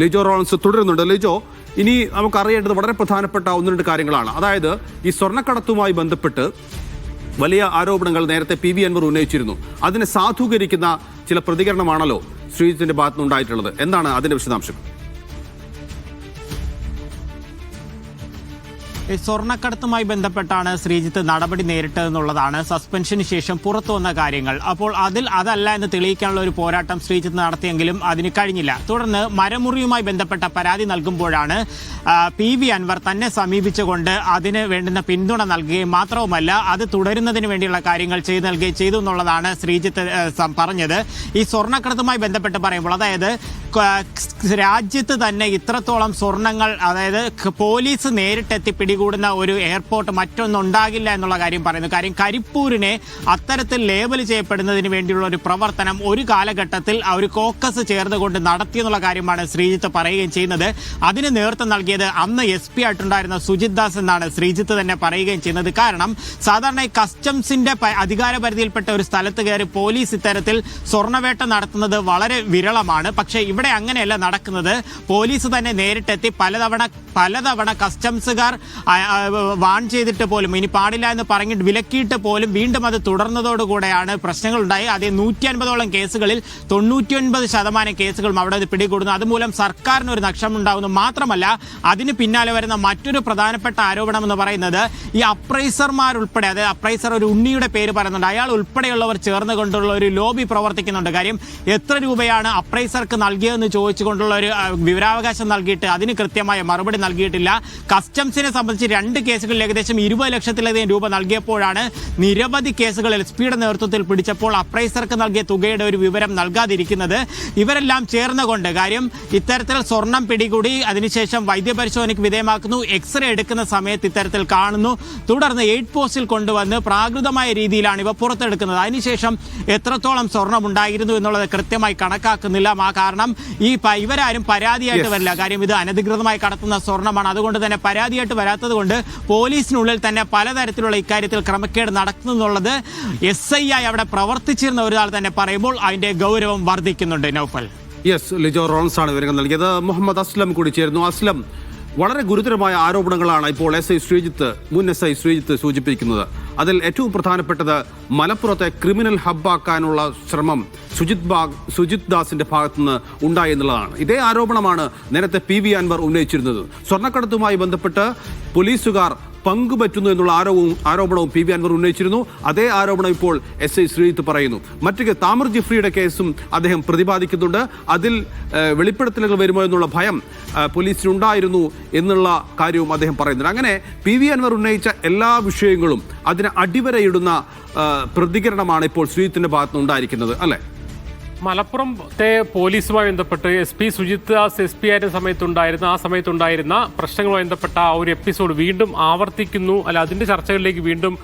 Lijo Rollins തുടരുന്നുണ്ട്. ലിജോ ഇനി നമുക്ക് അറിയേണ്ടത് വളരെ പ്രധാനപ്പെട്ട ഒന്ന് രണ്ട് കാര്യങ്ങളാണ്. അതായത് ഈ സ്വർണക്കടത്തുമായി ബന്ധപ്പെട്ട് വലിയ ആരോപണങ്ങൾ നേരത്തെ പി വി അൻവർ ഉന്നയിച്ചിരുന്നു. അതിനെ സാധൂകരിക്കുന്ന ചില പ്രതികരണമാണല്ലോ ശ്രീജിത്തിന്റെ ഭാഗത്തുനിന്നുണ്ടായിട്ടുള്ളത്. എന്താണ് അതിന്റെ വിശദാംശം? സ്വർണക്കടത്തുമായി ബന്ധപ്പെട്ടാണ് ശ്രീജിത്ത് നടപടി നേരിട്ടതെന്നുള്ളതാണ് സസ്പെൻഷന് ശേഷം പുറത്തു വന്ന കാര്യങ്ങൾ. അപ്പോൾ അതിൽ അതല്ല എന്ന് തെളിയിക്കാനുള്ള ഒരു പോരാട്ടം ശ്രീജിത്ത് നടത്തിയെങ്കിലും അതിന് കഴിഞ്ഞില്ല. തുടർന്ന് മരമുറിയുമായി ബന്ധപ്പെട്ട പരാതി നൽകുമ്പോഴാണ് പി വി അൻവർ തന്നെ സമീപിച്ചുകൊണ്ട് അതിന് വേണ്ടുന്ന പിന്തുണ നൽകുകയും മാത്രവുമല്ല അത് തുടരുന്നതിന് വേണ്ടിയുള്ള കാര്യങ്ങൾ ചെയ്തു നൽകുകയും ചെയ്തു എന്നുള്ളതാണ് ശ്രീജിത്ത് പറഞ്ഞത്. ഈ സ്വർണക്കടത്തുമായി ബന്ധപ്പെട്ട് പറയുമ്പോൾ അതായത് രാജ്യത്ത് തന്നെ ഇത്രത്തോളം സ്വർണങ്ങൾ അതായത് പോലീസ് നേരിട്ടെത്തി പിടികൂടുന്ന ഒരു എയർപോർട്ട് മറ്റൊന്നും ഉണ്ടാകില്ല എന്നുള്ള കാര്യം പറയുന്നു. കാര്യം കരിപ്പൂരിനെ അത്തരത്തിൽ ലേബൽ ചെയ്യപ്പെടുന്നതിന് വേണ്ടിയുള്ള ഒരു പ്രവർത്തനം ഒരു കാലഘട്ടത്തിൽ ഒരു കോക്കസ് ചേർന്നുകൊണ്ട് നടത്തിയെന്നുള്ള കാര്യമാണ് ശ്രീജിത്ത് പറയുകയും ചെയ്യുന്നത്. അതിന് നേതൃത്വം നൽകിയത് അന്ന് എസ് പി ആയിട്ടുണ്ടായിരുന്ന സുജിത് ദാസ് എന്നാണ് ശ്രീജിത്ത് തന്നെ പറയുകയും ചെയ്യുന്നത്. കാരണം സാധാരണ കസ്റ്റംസിന്റെ അധികാര പരിധിയിൽപ്പെട്ട ഒരു സ്ഥലത്ത് കയറി പോലീസ് ഇത്തരത്തിൽ സ്വർണവേട്ട നടത്തുന്നത് വളരെ വിരളമാണ്. പക്ഷേ ഇവിടെ അങ്ങനെയല്ല നടക്കുന്നത്. പോലീസ് തന്നെ നേരിട്ടെത്തി പലതവണ പലതവണ കസ്റ്റംസുകാർ വാൺ ചെയ്തിട്ട് പോലും ഇനി പാടില്ല എന്ന് പറഞ്ഞിട്ട് വിലക്കിയിട്ട് പോലും വീണ്ടും അത് തുടർന്നതോടുകൂടെയാണ് പ്രശ്നങ്ങൾ ഉണ്ടായി അതേ നൂറ്റി അൻപതോളം കേസുകളിൽ തൊണ്ണൂറ്റിയൊൻപത് ശതമാനം കേസുകളും അവിടെ പിടികൂടുന്നു. അതുമൂലം സർക്കാരിന് ഒരു നഷ്ടമുണ്ടാകുന്നു മാത്രമല്ല അതിന് പിന്നാലെ വരുന്ന മറ്റൊരു പ്രധാനപ്പെട്ട ആരോപണം എന്ന് പറയുന്നത് ഈ അപ്രൈസർമാരുൾപ്പെടെ അതായത് അപ്രൈസർ ഒരു ഉണ്ണിയുടെ പേര് പറയുന്നുണ്ട്. അയാൾ ഉൾപ്പെടെയുള്ളവർ ചേർന്ന് കൊണ്ടുള്ള ഒരു ലോബി പ്രവർത്തിക്കുന്നുണ്ട്. കാര്യം എത്ര രൂപയാണ് അപ്രൈസർക്ക് നൽകിയതെന്ന് ചോദിച്ചുകൊണ്ടുള്ള ഒരു വിവരാവകാശം നൽകിയിട്ട് അതിന് കൃത്യമായ മറുപടി നൽകിയിട്ടില്ല. കസ്റ്റംസിനെ സംബന്ധിച്ച് രണ്ട് കേസുകളിൽ ഏകദേശം ഇരുപത് ലക്ഷത്തിലധികം രൂപ നൽകിയപ്പോഴാണ് നിരവധി കേസുകൾ എൽ സ്പിയുടെ നേതൃത്വത്തിൽ പിടിച്ചപ്പോൾ അപ്രൈസർക്ക് നൽകിയ തുകയുടെ ഒരു വിവരം നൽകാതിരിക്കുന്നത്. ഇവരെല്ലാം ചേർന്നുകൊണ്ട് കാര്യം ഇത്തരത്തിൽ സ്വർണം പിടികൂടി അതിനുശേഷം വൈദ്യപരിശോധനയ്ക്ക് വിധേയമാക്കുന്നു എക്സ്റേ എടുക്കുന്ന സമയത്ത് ഇത്തരത്തിൽ കാണുന്നു. തുടർന്ന് എയ്റ്റ് പോസ്റ്റിൽ കൊണ്ടുവന്ന് പ്രാകൃതമായ രീതിയിലാണ് ഇവ പുറത്തെടുക്കുന്നത്. അതിനുശേഷം എത്രത്തോളം സ്വർണം ഉണ്ടായിരുന്നു എന്നുള്ളത് കൃത്യമായി കണക്കാക്കുന്നില്ല. ആ കാരണം ഈ ഇവരാരും പരാതിയായിട്ട് വരില്ല. കാര്യം ഇത് അനധികൃതമായി കടത്തുന്ന സ്വർണമാണ് അതുകൊണ്ട് തന്നെ പരാതിയായിട്ട് വരാത്തത് കൊണ്ട് പോലീസിനുള്ളിൽ തന്നെ പലതരത്തിലുള്ള ഇക്കാര്യത്തിൽ ക്രമക്കേട് നടക്കുന്നുള്ളത് എസ് ഐ ആയി അവിടെ പ്രവർത്തിച്ചിരുന്ന ഒരാൾ തന്നെ പറയുമ്പോൾ അതിന്റെ ഗൗരവം വർദ്ധിക്കുന്നുണ്ട് നൗഫൽ. യെസ് ലിജോ റോൺസ് ആണ് വിവരങ്ങൾ നൽകിയത്. മുഹമ്മദ് അസ്ലം കൂടി ചേരുന്നു. അസ്ലം വളരെ ഗുരുതരമായ ആരോപണങ്ങളാണ് ഇപ്പോൾ എസ് ഐ ശ്രീജിത്ത് മുൻ എസ് ഐ ശ്രീജിത്ത് സൂചിപ്പിക്കുന്നത്. അതിൽ ഏറ്റവും പ്രധാനപ്പെട്ടത് മലപ്പുറത്തെ ക്രിമിനൽ ഹബ്ബാക്കാനുള്ള ശ്രമം സുജിത് ബാഗ് സുജിത് ദാസിന്റെ ഭാഗത്തുനിന്ന് ഉണ്ടായി എന്നുള്ളതാണ്. ഇതേ ആരോപണമാണ് നേരത്തെ പി വി അൻവർ ഉന്നയിച്ചിരുന്നത്. സ്വർണക്കടത്തുമായി ബന്ധപ്പെട്ട് പോലീസുകാർ പങ്കുപറ്റുന്നു എന്നുള്ള ആരോപവും ആരോപണവും പി വി അൻവർ ഉന്നയിച്ചിരുന്നു. അതേ ആരോപണം ഇപ്പോൾ എസ് ഐ ശ്രീജിത്ത് പറയുന്നു. മറ്റു താമർ ജിഫ്രിയുടെ കേസും അദ്ദേഹം പ്രതിപാദിക്കുന്നുണ്ട്. അതിൽ വെളിപ്പെടുത്തലുകൾ വരുമോ എന്നുള്ള ഭയം പോലീസിനുണ്ടായിരുന്നു എന്നുള്ള കാര്യവും അദ്ദേഹം പറയുന്നുണ്ട്. അങ്ങനെ പി വി അൻവർ ഉന്നയിച്ച എല്ലാ വിഷയങ്ങളും അതിന് അടിവരയിടുന്ന പ്രതികരണമാണ് ഇപ്പോൾ ശ്രീജിത്തിന്റെ ഭാഗത്തുനിന്ന് ഉണ്ടായിരിക്കുന്നത് അല്ലേ? മലപ്പുറത്തെ പോലീസുമായി ബന്ധപ്പെട്ട് S P Sujith Das S P ആയിരുന്ന സമയത്തുണ്ടായിരുന്ന ആ സമയത്തുണ്ടായിരുന്ന പ്രശ്നങ്ങളുമായി ബന്ധപ്പെട്ട ആ ഒരു എപ്പിസോഡ് വീണ്ടും ആവർത്തിക്കുന്നു. അല്ല അതിന്റെ ചർച്ചകളിലേക്ക് വീണ്ടും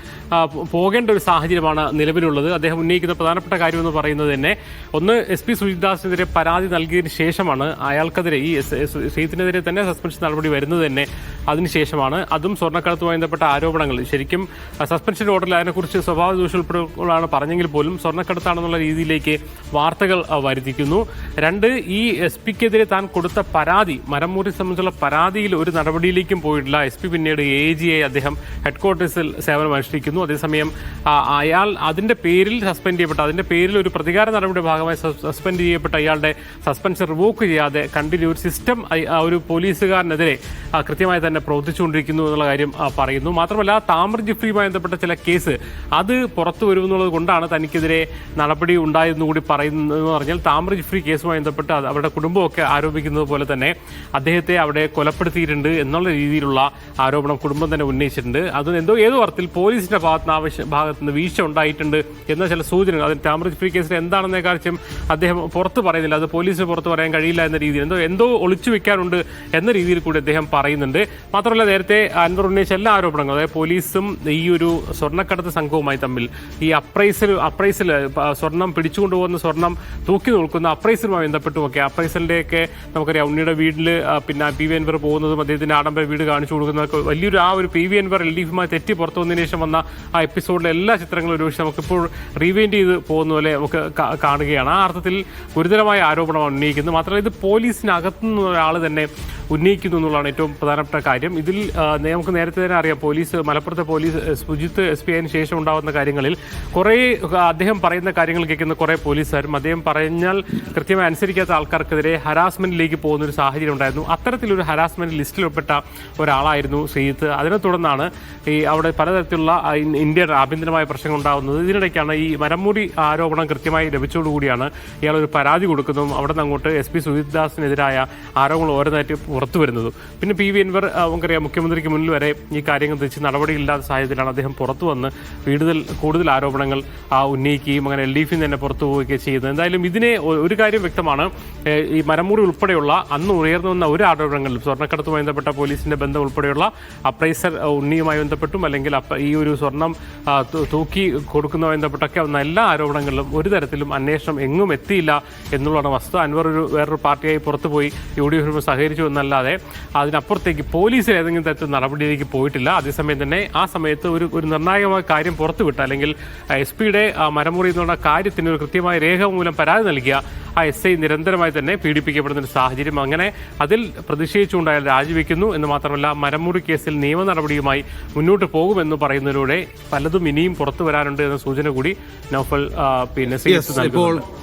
പോകേണ്ട ഒരു സാഹചര്യമാണ് നിലവിലുള്ളത്. അദ്ദേഹം ഉന്നയിക്കുന്ന പ്രധാനപ്പെട്ട കാര്യം എന്ന് പറയുന്നത് തന്നെ ഒന്ന് എസ് പി സുജിത് ദാസിനെതിരെ പരാതി നൽകിയതിന് ശേഷമാണ് അയാൾക്കെതിരെ ഈ ശ്രീത്തിനെതിരെ തന്നെ സസ്പെൻഷൻ നടപടി വരുന്നത് തന്നെ അതിനുശേഷമാണ് അതും സ്വർണക്കടത്തുമായി ബന്ധപ്പെട്ട ആരോപണങ്ങൾ. ശരിക്കും സസ്പെൻഷൻ ഓർഡറിൽ അതിനെക്കുറിച്ച് സ്വഭാവ ദൂഷ്യം ഉൾപ്പെടെയുള്ളതാണ് പറഞ്ഞെങ്കിൽ പോലും സ്വർണക്കടത്താണെന്നുള്ള രീതിയിലേക്ക് വാർത്തകൾ ആ, വരുത്തിക്കുന്നു. രണ്ട് ഈ എസ് പിക്കെതിരെ താൻ കൊടുത്ത പരാതി മരമൂരി സംബന്ധിച്ചുള്ള പരാതിയിൽ ഒരു നടപടിയിലേക്കും പോയിട്ടില്ല. എസ് പി പിന്നീട് എ ജി ഐ അദ്ദേഹം ഹെഡ്ക്വാർട്ടേഴ്സിൽ സേവനം അനുഷ്ഠിക്കുന്നു. അതേസമയം അയാൾ അതിന്റെ പേരിൽ സസ്പെൻഡ് ചെയ്യപ്പെട്ട. അതിന്റെ പേരിൽ ഒരു പ്രതികാര നടപടിയുടെ ഭാഗമായി സസ്പെൻഡ് ചെയ്യപ്പെട്ട അയാളുടെ സസ്പെൻഷൻ റിവോക്ക് ചെയ്യാതെ കണ്ടിന്യൂ ഒരു സിസ്റ്റം ഒരു പോലീസുകാരനെതിരെ കൃത്യമായി തന്നെ പ്രവർത്തിച്ചുകൊണ്ടിരിക്കുന്നു എന്നുള്ള കാര്യം പറയുന്നു. മാത്രമല്ല താമർ ജിഫ്രിയുമായി ബന്ധപ്പെട്ട ചില കേസ് അത് പുറത്തു വരുമെന്നുള്ളത് കൊണ്ടാണ് തനിക്കെതിരെ നടപടി ഉണ്ടായെന്ന് കൂടി പറയുന്നതെന്ന് പറഞ്ഞാൽ താമര ജിഫ്രി കേസുമായി ബന്ധപ്പെട്ട് അവരുടെ കുടുംബമൊക്കെ ആരോപിക്കുന്നത് പോലെ തന്നെ അദ്ദേഹത്തെ അവിടെ കൊലപ്പെടുത്തിയിട്ടുണ്ട് എന്നുള്ള രീതിയിലുള്ള ആരോപണം കുടുംബം തന്നെ ഉന്നയിച്ചിട്ടുണ്ട്. അത് എന്തോ ഏതോ അർത്ഥത്തിൽ പോലീസിന്റെ ഭാഗത്തുനിന്ന് ആവശ്യ ഭാഗത്ത് നിന്ന് വീഴ്ച ഉണ്ടായിട്ടുണ്ട് എന്ന ചില സൂചനകൾ. അതിന് താമര ജിഫ്രി കേസിൽ എന്താണെന്ന കാര്യം അദ്ദേഹം പുറത്ത് പറയുന്നില്ല. അത് പോലീസിന് പുറത്ത് പറയാൻ കഴിയില്ല എന്ന രീതിയിൽ എന്തോ എന്തോ ഒളിച്ചു വെക്കാനുണ്ട് എന്ന രീതിയിൽ കൂടി അദ്ദേഹം പറയുന്നുണ്ട്. മാത്രമല്ല നേരത്തെ അൻവർ ഉന്നയിച്ച എല്ലാ ആരോപണങ്ങളും അതായത് പോലീസും ഈ ഒരു സ്വർണക്കടത്ത് സംഘവുമായി തമ്മിൽ ഈ അപ്രൈസൽ അപ്രൈസൽ സ്വർണം പിടിച്ചുകൊണ്ടുപോകുന്ന സ്വർണം തൂക്കി നോക്കുന്ന അപ്രൈസലുമായി ബന്ധപ്പെട്ടുമൊക്കെ അപ്രൈസറിന്റെയൊക്കെ നമുക്കറിയാം ഉണ്ണിയുടെ വീട്ടിൽ പിന്നെ പി വി എൻവർ പോകുന്നതും അദ്ദേഹത്തിന്റെ ആഡംബര വീട് കാണിച്ചു കൊടുക്കുന്നതൊക്കെ വലിയൊരു ആ ഒരു P V Anvar L D എഫുമായി തെറ്റി പുറത്തു വന്നതിന് ശേഷം വന്ന ആ എപ്പിസോഡിലെ എല്ലാ ചിത്രങ്ങളും ഒരുപക്ഷെ നമുക്കിപ്പോൾ റീവൈൻഡ് ചെയ്ത് പോകുന്ന പോലെ നമുക്ക് കാണുകയാണ്. ആ അർത്ഥത്തിൽ ഗുരുതരമായ ആരോപണമാണ് ഉന്നയിക്കുന്നത് മാത്രമല്ല ഇത് പോലീസിനകത്തുനിന്ന് ഒരാൾ തന്നെ ഉന്നയിക്കുന്നു എന്നുള്ളതാണ് ഏറ്റവും പ്രധാനപ്പെട്ട കാര്യം. ഇതിൽ നമുക്ക് നേരത്തെ തന്നെ അറിയാം പോലീസ് മലപ്പുറത്തെ പോലീസ് സുജിത്ത് എസ് പി ആയതിനു ശേഷം ഉണ്ടാകുന്ന കാര്യങ്ങളിൽ കുറേ അദ്ദേഹം പറയുന്ന കാര്യങ്ങൾ കേൾക്കുന്ന കുറേ പോലീസുകാരും അദ്ദേഹം പറഞ്ഞാൽ കൃത്യമായി അനുസരിക്കാത്ത ആൾക്കാർക്കെതിരെ ഹരാസ്മെന്റിലേക്ക് പോകുന്ന ഒരു സാഹചര്യം ഉണ്ടായിരുന്നു. അത്തരത്തിലൊരു ഹരാസ്മെന്റ് ലിസ്റ്റിൽ ഉൾപ്പെട്ട ഒരാളായിരുന്നു ശ്രീജിത്ത്. അതിനെ തുടർന്നാണ് ഈ അവിടെ പലതരത്തിലുള്ള ഇന്ത്യയുടെ ആഭ്യന്തരമായ പ്രശ്നങ്ങൾ ഉണ്ടാകുന്നത്. ഇതിനിടയ്ക്കാണ് ഈ മരമൂടി ആരോപണം കൃത്യമായി ലഭിച്ചതോടുകൂടിയാണ് ഇയാൾ ഒരു പരാതി കൊടുക്കുന്നതും അവിടെ നിന്ന് അങ്ങോട്ട് എസ് പി സുജിത് ദാസിനെതിരായ ആരോപണങ്ങൾ ഓരോന്നായിട്ട് പുറത്തു വരുന്നതും. പിന്നെ പി വി എൻവർ നമുക്കറിയാം മുഖ്യമന്ത്രിക്ക് മുന്നിൽ വരെ ഈ കാര്യങ്ങൾ തിരിച്ച് നടപടിയില്ലാത്ത സാഹചര്യത്തിലാണ് അദ്ദേഹം പുറത്തു വന്ന് കൂടുതൽ കൂടുതൽ ആരോപണങ്ങൾ ഉന്നയിക്കുകയും അങ്ങനെ എൽ ഡി എഫിൽ നിന്ന് തന്നെ പുറത്തു പോവുകയൊക്കെ ചെയ്യുന്നത്. എന്തായാലും ഇതിനെ ഒരു കാര്യം വ്യക്തമാണ്. ഈ മരമൂറി ഉൾപ്പെടെയുള്ള അന്ന് ഉയർന്നു വന്ന ഒരു ആരോപണങ്ങളിലും സ്വർണക്കടത്തുമായി ബന്ധപ്പെട്ട പോലീസിന്റെ ബന്ധം ഉൾപ്പെടെയുള്ള അപ്രൈസർ ഉണ്ണിയുമായി ബന്ധപ്പെട്ടും അല്ലെങ്കിൽ ഈ ഒരു സ്വർണം തൂക്കി കൊടുക്കുന്നതുമായി ബന്ധപ്പെട്ടൊക്കെ വന്ന എല്ലാ ആരോപണങ്ങളിലും ഒരു തരത്തിലും അന്വേഷണം എങ്ങും എത്തിയില്ല എന്നുള്ളതാണ് വസ്തു അൻവർ ഒരു വേറൊരു പാർട്ടിയായി പുറത്തുപോയി യു ഡി എഫിന് സഹകരിച്ചു എന്നല്ലാതെ അതിനപ്പുറത്തേക്ക് പോലീസിൽ ഏതെങ്കിലും തരത്തിൽ നടപടിയിലേക്ക് പോയിട്ടില്ല. അതേസമയം തന്നെ ആ സമയത്ത് ഒരു ഒരു നിർണായകമായ കാര്യം പുറത്തുവിട്ട അല്ലെങ്കിൽ എസ് പിയുടെ മരമുറി എന്നുള്ള കാര്യത്തിന് ഒരു കൃത്യമായ രേഖ മൂലം പരാതി നൽകിയ ആ എസ് ഐ നിരന്തരമായി തന്നെ പീഡിപ്പിക്കപ്പെടുന്ന ഒരു സാഹചര്യം. അങ്ങനെ അതിൽ പ്രതിഷേധിച്ചുകൊണ്ട് അയാൾ രാജിവെക്കുന്നു എന്ന് മാത്രമല്ല മരമുറി കേസിൽ നിയമ നടപടിയുമായി മുന്നോട്ട് പോകുമെന്ന് പറയുന്നതിലൂടെ പലതും ഇനിയും പുറത്തു വരാനുണ്ട് എന്ന സൂചന കൂടി നൗഫൽ പിന്നെ സി എസ് നൽകുന്നുണ്ട്.